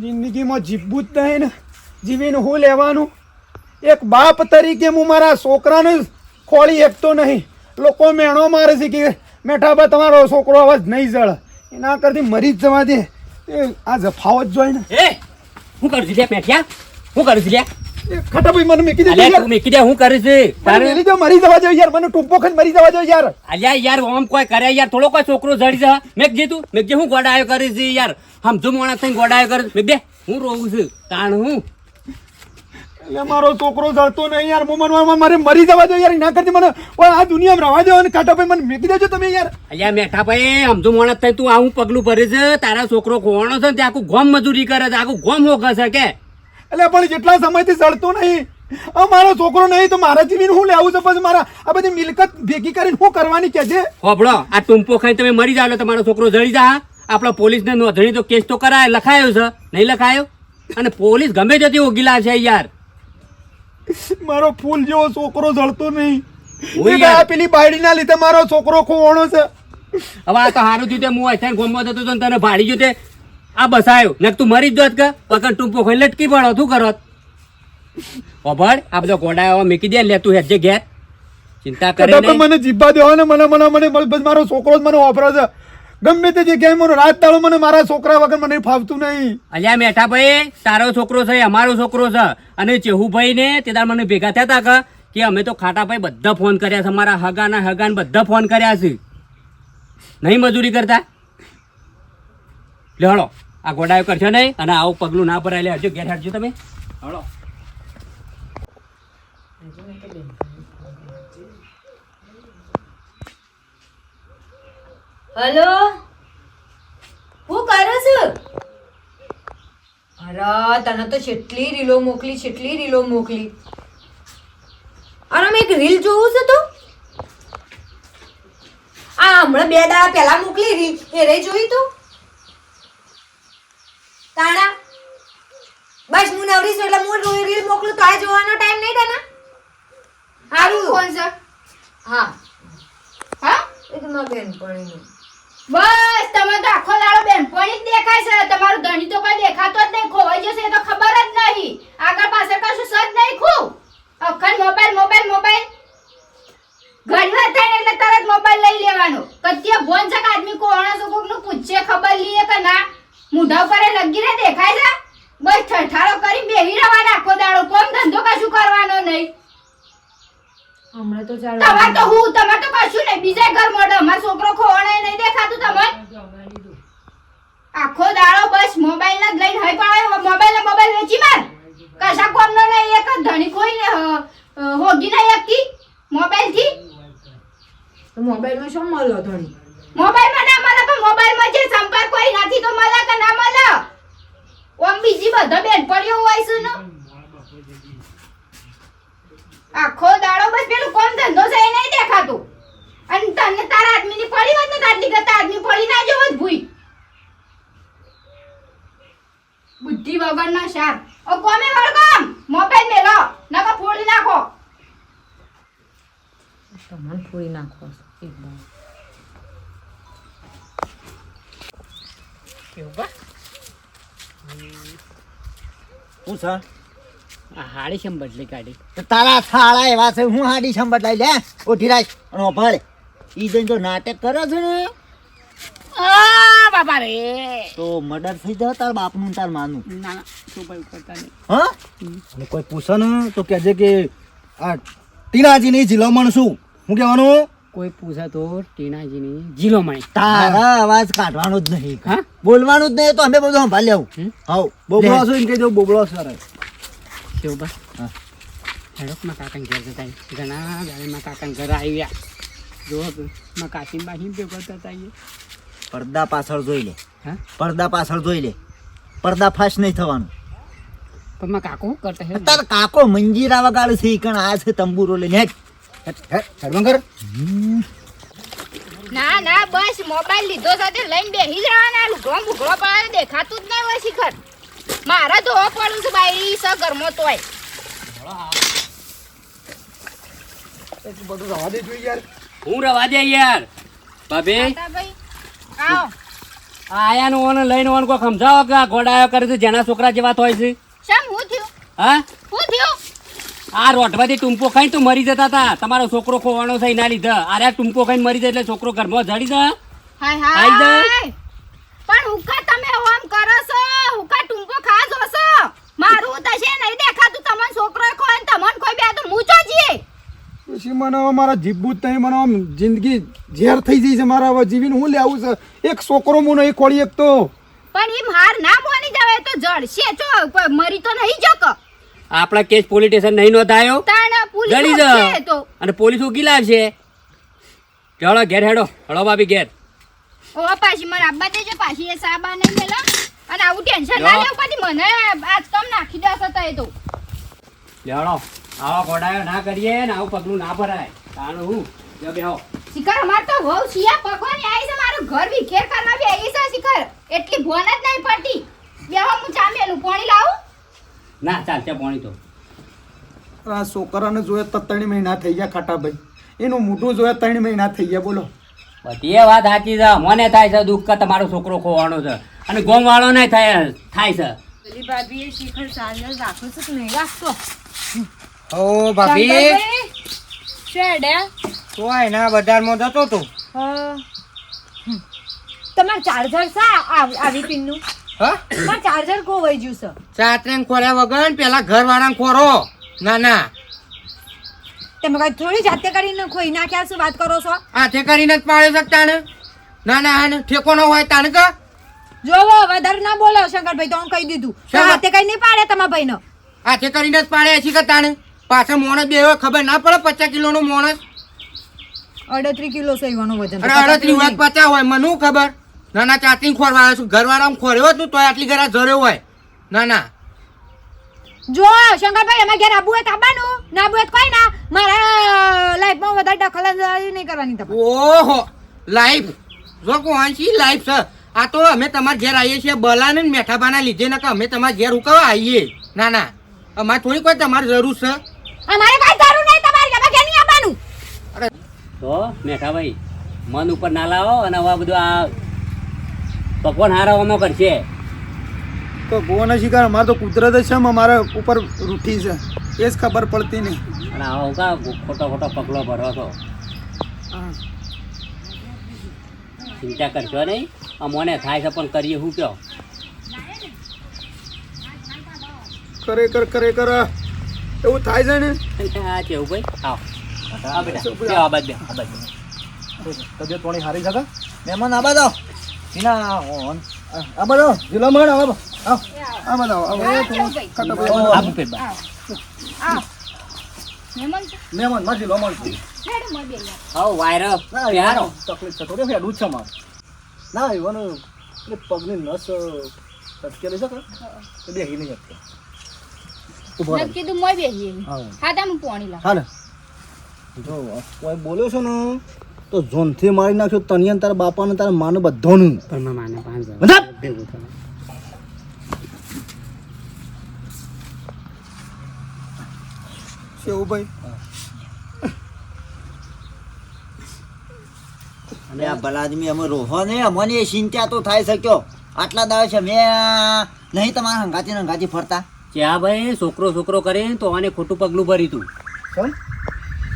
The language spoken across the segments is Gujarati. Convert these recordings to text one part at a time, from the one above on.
જિંદગીમાં જીવવું જ નહીં ને. જીવીને હું લેવાનું? એક બાપ તરીકે હું મારા છોકરાને ખોળી એકતો નહીં. લોકો મેણો મારે છે કે મેઠાબા તમારો છોકરો અવાજ નહીં જળ. એના કરતી મરી જ જવા દે. આ જફાવત જોઈ ને એ, હું કરું છું લે પેઠિયા? હું કરું છું લે ખટાભાઈ મને મેકી અલ્યા યાર. તું મેકી દે હું કરું છું મને તારે મેલી દો, મરી જવા દો યાર. મને ટૂંપો ખાઈને મરી જવા દો યાર. અલ્યા યાર ઓમ કોઈ કરે યાર. થોડો કોઈ છોકરો જડી જા મેક જે તું મેક જે હું ગોડાયો કરી છે યાર. સમજો મોણા થઈ ગોડાયો કરે મેક દે હું રોવું છું. તાણ હું. એટલે મારો છોકરો જળતો નહીં યાર. હું મનવામાં મારે મરી જવા દો યાર. ના કરતી મને આ દુનિયામાં રવા દો અને ખાટાભાઈ મને મેકી દેજો તમે યાર. અલ્યા મેઠા ભાઈ સમજો મોણા થઈ તું આવું પગલું ભરે છે તારા છોકરો ખોવાનો છે ને તે આખું ગોમ મજૂરી કરે છે. આખું ગોમ હોકે છે કે? એટલે પણ જેટલા સમયથી ચડતો નહીં. આ મારો છોકરો નહીં તો મારા જીવીને હું લેવું છે? પછી મારા આ બધી મિલકત ભેગી કરીને શું કરવાની કે છે? હોભળો આ ટુંપો ખાઈ તમે મરી જાવ એટલે તમારો છોકરો જળી જા આપણા પોલીસને નોંધણી તો કેસ તો કરાય લખાયો છે. નહીં લખાયો? અને પોલીસ ગમે જતી ઓગીલા છે યાર. મારો ફૂલ જેવો છોકરો જળતો નહીં. પેલી બાયડી ના લીધે મારો છોકરો ખોવાણો છે. હવે આ તો હારું થયું હું અત્યારે ગોમમાં જતો તને ભાડી ગયો તે બસ આવ્યો ને તું મરી જ જોત કે? પકડ ટૂંપો ખાઈ લટકી પડો. શું કરો? ઓભળ આ બધો ગોડા મૂકી દે લે તું હેજે ઘેર. ચિંતા કરે નહીં. મને જીભા દેવા ને મને મને મને બસ મારો છોકરો જ મને વાપરે છે. ગમે તે જગ્યાએ મને રાત દાડો મને મારા છોકરા વગર મને ફાવતું નહીં. અલ્યા મેઠા ભાઈ તારો છોકરો છે અમારો છોકરો છે. અને ચેહુભાઈ ને તે તાર મને ભેગા થયા હતા કે કે અમે તો ખાટા ભાઈ બધા ફોન કર્યા છે અમારા હગાના હગાને બધા ફોન કર્યા છે. નહીં મજૂરી કરતા? લે હળો આ ગોડાયો કરશો નહીં અને આવું પગલું ના ભરાય. લે હજુ ઘેર હટજો તમે. હળો. હલો? હું કરું છું? અરે, તને તો કેટલી રીલો મોકલી કેટલી રીલો મોકલી. અરે, મેં એક રીલ જોવું છે તો. આ હમણાં બે દાડા પહેલા મોકલી રીલ એ રહી જોઈ તું. તાણા? બસ હું નવરી છું એટલે હું રો- રીલ મોકલું તો આ જોવાનો ટાઈમ નહીં તને? હારું. કોણ છે હા. હા? એ તો મારા બેનપણીનું. બસ તમે તો આખો દાડો બેનપણી જ દેખાય છે. તમારું ધણી તો કોઈ દેખાતો જ નહીં. ખોવાઈ જશે એ તો ખબર જ નહીં. આગળ પાછળ કશું સજ નહીં ખૂબ અખંડ મોબાઈલ મોબાઈલ મોબાઈલ. ઘણી વાર થાય એટલે તરત મોબાઈલ લઈ લેવાનો. કત્યા ભોન છે કે આદમી કોણ છે કોકનું પૂછે ખબર લઈએ કે ના. મુઢા ઉપર લગી રે દેખાય છે? બસ ઠઠારો કરી બેહી રહેવાના આખો દાડો. કોમ ધંધો કશું કરવાનો નહીં. હમણાં તો ચાલો તમાર તો હું તમાર તો કશું નહીં. બીજા ઘર મોડો અમાર છોકરો ખોવાણે નહીં દેખાતું તમને? આખો દાડો બસ મોબાઈલ જ લઈને હઈ પાડે મોબાઈલ ને મોબાઈલ વેચી માર. કશા કોમનો નહીં એક ધણી કોઈ ને હોગી નહીં એકતી મોબાઈલથી. શું મળ્યો ધણી? મોબાઈલમાં ના મળે પણ મોબાઈલમાં જે સંપર્ક કોઈ નથી તો મળે કે ના મળે? ઓમ બીજી બધા પડ્યો હોય છે આખો દાડો બસ પેલું કોમ ધંધો છે, એ નહીં દેખાતું. અને તને તારા આદમીની પડી હોત ને તારી કરતા આદમી પડી ના જવો જ ભૂઈ. બુદ્ધિ વગરના શાક. ઓ કોમે વળગમ? મોબાઈલ મેલો નકા ફોડી નાખો. તમને ફોડી નાખો. એકદમ હું સર? આ હાડી શેમ બદલી કાઢી. તો તારા થાળા એવા છે હું હાડી સંબત બદલાઈ લે ઉઠી રાખ. અને ભળ ઈ જઈને તો નાટક કરે છે ને? આ બાપા રે. તો મર્ડર થઈ જાય તાર બાપનું ને તાર માનું. ના ના શું ભાઈ કરતા નહીં. હા? અને કોઈ પૂછે ને તો કહેજે કે આ ટીનાજીની જીલોમણ શું? હું કહેવાનું? કોઈ પૂછે તો ટીનાજીની જીલો માણી તારા અવાજ કાઢવાનો જ નહીં. હા? બોલવાનું જ નહીં તો અમે બધું સંભાળ લેવું હાઉ બોબળો છું એમ કહેજો બોબળો સર બસ હા. હેડોકમાં કાકાને ઘેર જતા. ઘણા ગાડીમાં કાકાને ઘર આવ્યા જો માં કાશીન બાશીન ભેગો થતા પડદા પાછળ જોઈ લે હા પડદા પાછળ જોઈ લે પડદા ફાશ નહીં થવાનું પણ માં કાકો શું કરતા હે તાર કાકો મંજીરા વગાડે છે કણ આ છે તંબુરો લઈને હેડ હેડ હેડવંગર ના ના બસ મોબાઈલ લીધો સાથે લઈને બેહી જવાના. લુગડો બુગડો પડે દેખાતું જ નહીં હોય શિખર. મારે ધોવા પડું છે બાઈ સ ઘરમાં તોય. બધું રવા દે જોઈએ યાર. હું રવા દે યાર. ભાભી ભાઈ આવો. આયાનું ઓને લઈને ઓને કોઈ સમજાવો કે આ ગોડાયો કરે છે જેના છોકરા જેવા હોય છે? શેમ હું થયું? હા? થયું આ રોટમાંથી ટૂંપો ખાઈને તો મરી જતા હતા. તમારો છોકરો ખોવાનો છે એના લીધે. અરે આ ટૂંપો ખાઈને મરી જાય એટલે છોકરો ઘરમાં જડી દે હાય હાય. પણ હુકા તમે આમ કરો છો? હુકા ટુંપો ખા જો છો? મારું તશે નહીં દેખાતું. તમને છોકરો કોઈ ને તમને કોઈ બે તો મૂચો જીએ પછી મને હવે મારા જીભું જ નહીં મને આમ જિંદગી ઝેર થઈ જઈ છે મારા હવે જીવીને હું લેવું છે? એક છોકરો હું નહીં ખોળી એક તો પણ એમ હાર ના બોલી જાવે તો જડશે ચો કોઈ મરી તો નહીં જક આપણા કેસ પોલીસ સ્ટેશન નહીં નોંધાયો? ઓળખે જા અને પોલીસ ઉકી લાવશે. ચલો ઘેર હેડો. હળો ભાભી ઘેર. ઓ પાછી મને આબા દેજો. પાછી એ સાબા નહીં મેલા. અને આવું ટેન્શન ના લેવું પછી મને આજ કામ નાખી દેશે તો એ તો. લેડો આવા ગોડાયો ના કરીએ ને આવું પગલું ના ભરાય. તાણું હું? જો બેહો. શિખર અમાર તો વહુ શિયા પકવાની આવી છે. મારું ઘર વિખેર કરવા આવી છે શિખર. એટલી ભોન જ નહીં પડતી. બેહો હું ચામેલું પાણી લાવું? ના ચાલશે પાણી તો. આ છોકરાને જોયે તો ત્રણ મહિના થઈ ગયા ખાટાભાઈ એનું મોઢું જોયે ત્રણ મહિના થઈ ગયા બોલો. બધી એ વાત સાચી છે. મને થાય છે દુઃખ કે તમારો છોકરો ખોવાનો છે. અને ગોમ વાળો નહીં થાય થાય છે. પેલી એ શિખર ચાર્જર રાખો છો કે નહીં રાખતો? ઓ ભાભી. શેડે તો એના બજારમાં જતો તો તમાર ચાર્જર સા આવ- આવી પિનનું? હા? ચાર્જર ખોવાઈ ગયું છે? ચાતરેન ખોર્યા વગર ને પેલા ઘર વાળા ખોરો ના ના. તમે કઈ થોડી જાતે કરીને ખોઈ નાખ્યા શું વાત કરો છો? હાથે કરીને જ પાડે શકતા ને ના ના હા ને ઠેકો ન હોય તાને કે? જોવો વધારે ના બોલો શંકરભાઈ તો હું કહી દીધું. હાથે કઈ નહીં પાડે તમારા ભાઈનો. હાથે કરીને જ પાડે છે કે તાને પાછળ મોણસ બે ખબર ના પડે પચાસ કિલો નો મોણસ? અડત્રીસ કિલો સેવાનું વજન. અરે અડત્રીસ પચાસ હોય મને ખબર? ના ના ચાતરી ખોરવા છું. ઘર વાળા ખોર્યો હોત તો તોય આટલી ઘરે જર્યો હોય. ના ના. જો શંકરભાઈ અમે ઘેર આબુ હોય તો આબાનું. ના આબુ કોઈ ના મારા લાઈફમાં વધારે દખલ નહીં કરવાની તમે ઓહો લાઈફ. જો કોણ છે? લાઈફ છે આ તો અમે તમારા ઘેર આવીએ છીએ બલાને મેઠાબાના લીધે ને કે અમે તમારા ઘેર ઉકાવા આવીએ. ના ના. અમારે થોડી કોઈ તમારે જરૂર છે અમારે કઈ જરૂર નહીં તમારે અમે ઘેર નહીં આવવાનું તો મેઠાભાઈ મન ઉપર ના લાવો અને આ બધું આ ભગવાન હારાવામાં કરશે. તો ભુવન શિકાર અમારે તો કુદરત જ છે એમ અમારા ઉપર રૂઠી છે. એ જ ખબર પડતી નહીં. અને આવો હું કા ખોટો ખોટો પગલો ભરો છો? ચિંતા કરશો નહીં. અમોને થાય છે પણ કરીએ શું કયો? ખરેખર ખરેખર એવું થાય છે ને? આ કેવું ભાઈ. આવો. આ બેટા. આ બાજુ બે આ બાજુ તબિયત પાણી સારી છે મહેમાન આબાદ દો આબા આવ આ બધા આવો. કેવું ભાઈ આ બુપે બા આવ મહેમાન છે મહેમાનમાં જીલામણ હેડ મોર બે આવો વાયરો ના પ્યારો તકલીફ છે થોડી હેડું જ ના એવાનું એટલે પગની નસ અટકેલી છે કે એ બેહી નહીં શકતો મેં કીધું મોય બેહીએ હા હા તમે પાણી લાવ હા ને જો કોઈ બોલ્યો છો ને તો ઝોનથી મારી નાખ્યો તનિયન તારા બાપા ને તારા માને બધાનું. પણ પાંચ ભેગું અને આ ભલા અમે રોહો ને અમને એ ચિંતા તો થાય શક્યો. આટલા દાવે છે મેં નહીં તમારા હંગાતી હંગાતી ફરતા. ચા ભાઈ? છોકરો છોકરો કરે તો આને ખોટું પગલું ભરી તું.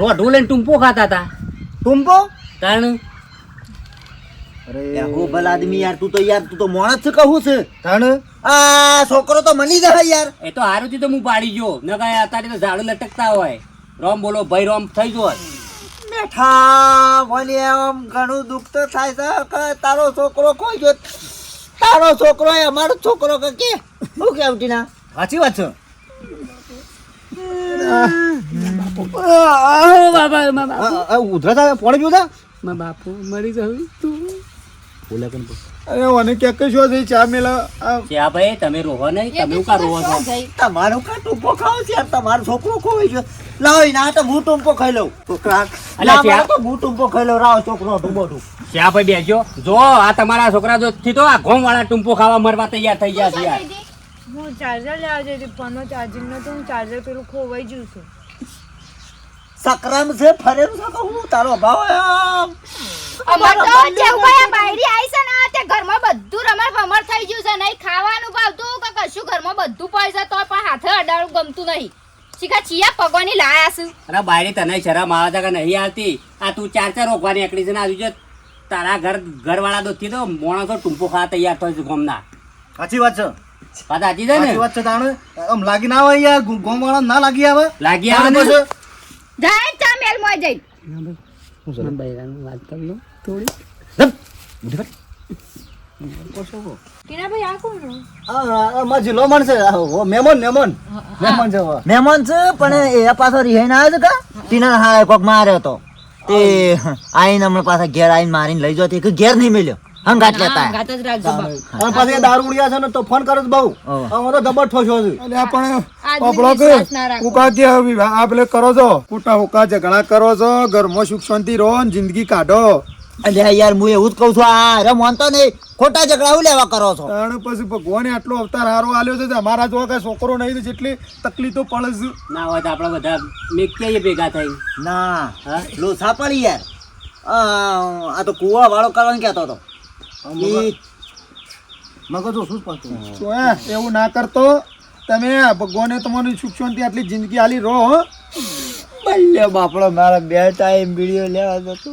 રોઢું લઈને ટૂંપો ખાતા હતા. ટૂંપો? કારણ અરે. હો ભલ આદમી યાર તું તો યાર તું તો માણસ છે કહું છે. તણ? આ છોકરો તો મની જાય યાર. એ તો હારુંથી તો હું પાડી ગયો. ન કાંઈ અત્યારે તો ઝાડુ લટકતા હોય. રોમ બોલો ભાઈ રોમ થઈ ગયો. બેઠા મને આમ ઘણું દુઃખ તો થાય છે. તારો છોકરો કોઈ ગયો? તારો છોકરો એ અમારો છોકરો કે કે? શું કેવું ના સાચી વાત છે. ઉધરસ આવે પાણી પીવું તા બાપુ મરી જાવ તું. અરે મને ક્યાંક શું છે? ચા મેલા આ ચા ભાઈ તમે રોહો નહીં? તમે કા રોહો છો? તમારું કા ટૂંપો ખાવ છે? યાર તમારો છોકરો ખોવાઈ ગયો. લાવો ના તો હું ટૂંપો ખાઈ લઉં. છોકરા અલા, ના, તો હું ટૂંપો ખાઈ લઉં. રાવ છોકરો ટૂંપો ટૂંપ ચા ભાઈ બેજો જો આ તમારા છોકરા જો થી તો આ ઘઉં વાળા ટૂંપો ખાવા મરવા તૈયાર થઈ ગયા છે યાર. હું ચાર્જર લેવા જઈ હતી ફોનનો ચાર્જિંગ નતો હું ચાર્જર પેલું ખોવાઈ ગયું છું. સકરામ ફરેમ છે હું તારો ભાવ અમાર ઘરમાં બધું રમણ ભમર થઈ ગયું છે નહીં ખાવાનું ભાવતું કે કશું ઘરમાં બધું પડે તો પણ હાથે અડાડું ગમતું નહીં. શીખા પગવાની લાયા બાયરી તને શરમ આવે છે કે નહીં આવતી? આ તું ચાર ચાર રોકવાની એકડી છે ને આજુ તારા ઘર ઘરવાળા દોથી તો મોણસો ટૂંપો ખાવા તૈયાર થયો છે ગોમના. સાચી વાત છે. વાત સાચી છે ને? વાત તાણે. આમ લાગી ના આવે યાર ગોમ વાળા ના લાગી આવે. લાગી આવે જાય ચા મેલ મોય જઈ ટીનાભાઈ આ કોણ પછી આ, આ, અમાર જિલ્લો મન છે. ઓ, મહેમાન મહેમાન મહેમાન છે હવે. મહેમાન છે પણ એ પાછો રિહાઈને આવ્યો છે કા? ટીના હા કોક માર્યો તો તે આઈને હમણાં પાછા ઘેર આઈને મારીને લઈ જતો કે ઘેર નહીં મળ્યો હંગાટ લેતા. હંગાત જ રાખજો બા. અને પાછી એ દારૂ ઉડ્યા છે ને તો ફોન કરો બહુ. હું તો જબર ઠોસ્યો છે અલ્યા પણ આપણો કે. ઉકા કે હવે આ કરો છો? કુટા હુકા ઝઘડા કરો છો? ઘરમાં સુખ શાંતિ રહો ને જિંદગી કાઢો. અલ્યા યાર હું એવું જ કહું છું આ રે માનતો નહીં. ખોટા ઝઘડા હું લેવા કરો છો? અને પછી ભગવાને આટલો અવતાર હારો આલ્યો છે તે અમારા જો કઈ છોકરો નહીં તો જેટલી તકલીફો પડે છે ના હોય તો આપણે બધા મેકીએ ભેગા થઈ ના? લોસા પડી યાર. આ આ તો કુવા વાળો કરવાનું કહેતો હતો. મગજ. ઓછું જ પડતું તો હે એવું ના કરતો તમે ભગવાને તમારી સુખ શાંતિ આટલી જિંદગી આલી રહો હો. બલ્લે બાપડો મારા બે ટાઈમ વીડિયો લેવા જતો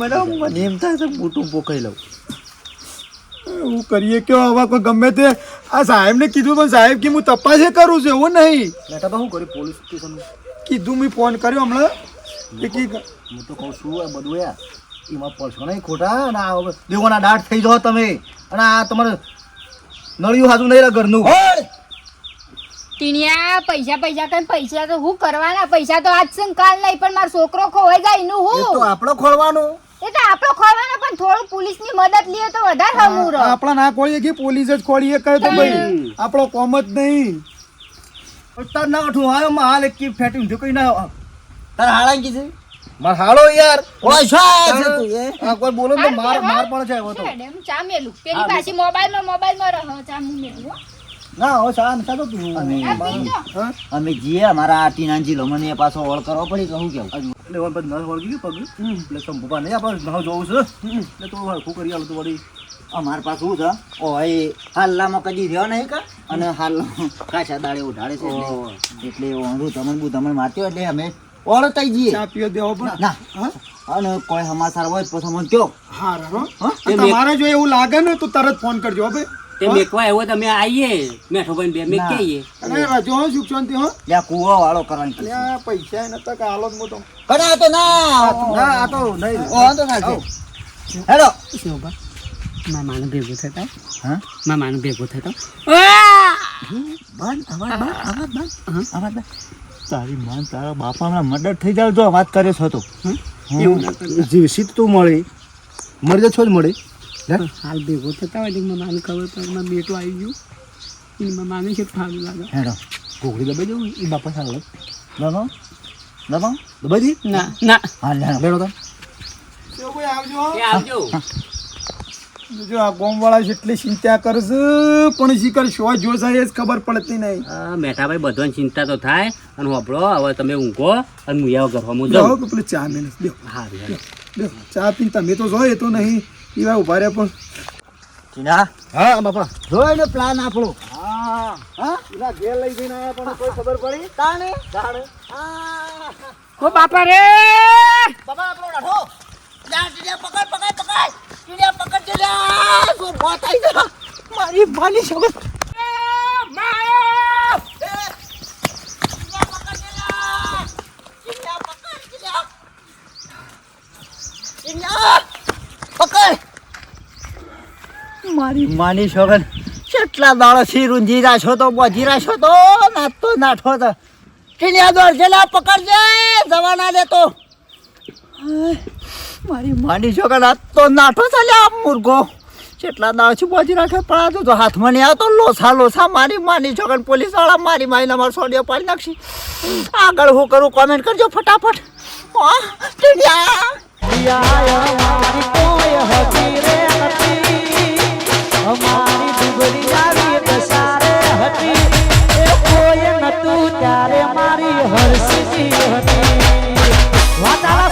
મને એમ થાય છે મોટું પોખાઈ લઉં. એવું કરીએ કયો હવે કોઈ ગમે તે. આ સાહેબને કીધું પણ સાહેબ કે હું તપાસે કરું છું એવું નહીં. બેટા શું કર્યું? પોલીસ સ્ટેશન કીધું મેં ફોન કર્યો હમણાં. હું તો કહું છું આ બધું યાર એમાં પડશો નહીં ખોટા? અને આ દેવોના દાટ થઈ જાઓ તમે. અને આ તમારે નળિયું હાજુ નહીં રહે ઘરનું. ટીનિયા પૈસા પૈસા કઈ પૈસા તો હું કરવાના? પૈસા તો આજ છે કાલ નહીં પણ મારો છોકરો ખોવાઈ જાય એનું હું? તો આપણો ખોલવાનું. એટલે આપણો ખોવાનો પણ થોડું પોલીસની મદદ લઈએ તો વધારે હમું રહો. આપણા ના ખોળીએ કે પોલીસ જ ખોળીએ કહે તો ભાઈ આપણો કોમ જ નહીં. તાર ના ઉઠું હા હાલ એક ફેટી ઊંધું કઈ ના તાર હાળા કીધું માર હાલો યાર. ઓય શા છે તું એ. આ કોઈ બોલો તો માર માર પણ છે હવે તો. મેડમ હું ચા મેલું. પેલી પાછી મોબાઈલમાં રહો ચા હું મેલું ના હો શા નતા તો તું. અમે જીએ અમારા ટીનાજી લો મને પાછો ઓળ કરવો પડી કહું કેવું? એટલે હવે પછી નસ વળગી ગયું પગ? એટલે શંભુભા નહીં આપણે નવ જોવું છે. એટલે તો હરખું કરી આલું તો વળી. અમાર પાસે શું છે? ઓ એ હાલલામાં કદી રહ્યો નહીં કા? અને હાલ કાચા દાડે ઉઢાડે છે એટલે ઓંધું તમને બુ તમને મારતી એટલે અમે ઓળતાઈ જઈએ. ચા પીઓ દેવો પણ? ના અને કોઈ સમાચાર હોય તો પછી કયો. હા. રારો તમારે જો એવું લાગે ને તો તરત ફોન કરજો હો ભાઈ. તે મેકવા એવો તમે આવીએ મેઠો ભાઈ બે મેક આવીએ અને રજો હો સુખ શાંતિ હો. ત્યાં કૂવો વાળો કરવાની કીધું. પૈસા નતા કે હાલો જ મોટો. કરે તો ના. ના આ તો નહીં. ઓ આ તો ના મામાનું ભેગું થતા. હા? મામાનું ભેગું થતા. બંધ અવાજ બંધ અવાજ બંધ. અવાજ બંધ. તારી માન તારા બાપા હમણાં મર્ડર થઈ જાય જો વાત કરે છો તો. જીવસી તું મળી મરી છો જ મળી. હાલ ભેગો થતા હોય તો મામાને ખબર પડે. મારું બેટું આવી ગયું. એમાં માને છે સારું લાગે. હેડો. ઘોઘડી દબાઈ જવું એ બાપા સારું દબાવ દબાવ દબાઈ દી? ના ના. હા લેડો તો. આવજો. આવજો. જો આ ગોમવાળા જેટલી ચિંતા કરશે પણ શીખર શો જોશ એ જ ખબર પડતી નહીં. આ મેઠાભાઈ બધાની ચિંતા તો થાય અને હોપડો હવે તમે ઊંઘો અને હું આવો ઘરમાં હું જાઓ જાઉં કે પેલું ચા મેને દેવ હા હાલો. ચા પીને તમે તો જો એ તો નહીં. એવા ઊભા રહ્યા પણ. ટીના? હા બાપા. જો એનો પ્લાન આપણો. હા. હા? એના ઘેર લઈ જઈને આયા પણ કોઈ ખબર પડી? તાણે? તાણે. ઓ બાપા રે! બાબા આપણો રાઠો જા પકડ પકડ પકડ. ટીડિયા પકડ ટીડિયા સો વાત આવી જા મારી માની સગત મારી માની છોકર કેટલા દાડો થી રૂંજી રાખ્યો તો બોજી રાખ્યો તો નાતો નાઠો તો. ટીનિયા દોડ જેલા પકડજે જવાના દેતો હાય, મારી માની છો કે તો નાઠો ચાલે આ મુર્ગો. કેટલા દાવ બોજી રાખે પડાતો તો હાથમાં નહીં આવતો લોસા લોસા મારી માની છો પોલીસવાળા મારી મારીને અમારો સોડિયો પાડી નાખશે. આગળ હું કરું કોમેન્ટ કરજો ફટાફટ. ત્યારે મારી હરસી હતી વાતાવરણ